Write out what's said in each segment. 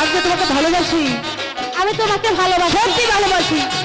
আজকে তোমাকে ভালোবাসি। আমি তোমাকে ভালোবাসি। সত্যি ভালোবাসি।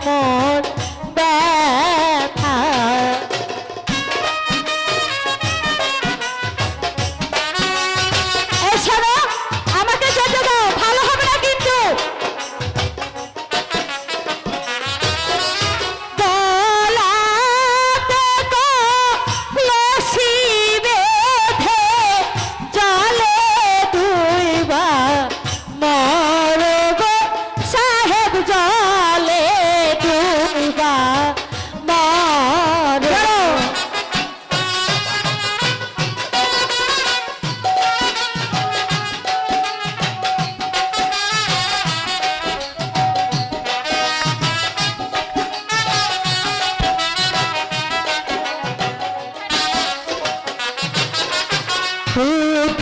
কথা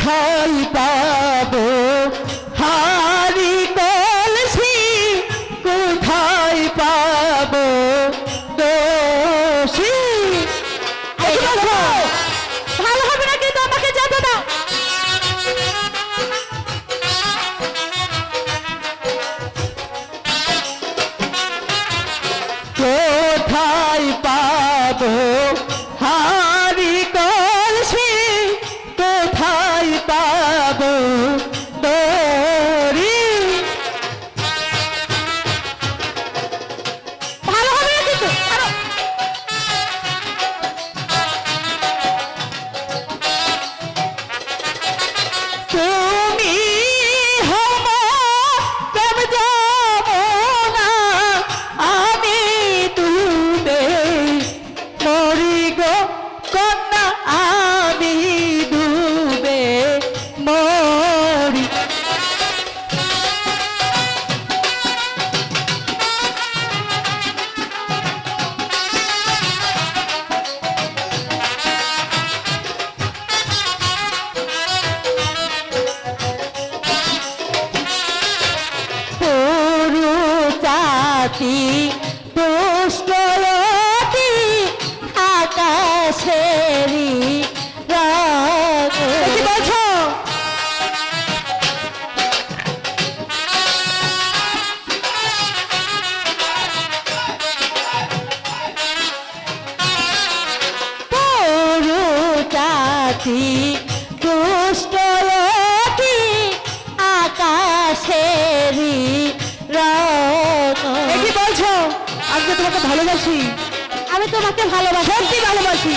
খাই পাব। হারি কলসি কোথায় পাবো? দোষী। ভালো হবে না কিন্তু আমাকে কোথায় আছি দুষ্ট কি আকাশেরই কি বলছো? আমি তোমাকে ভালোবাসি। আমি তোমাকে ভালোবাসি। সত্যি ভালোবাসি।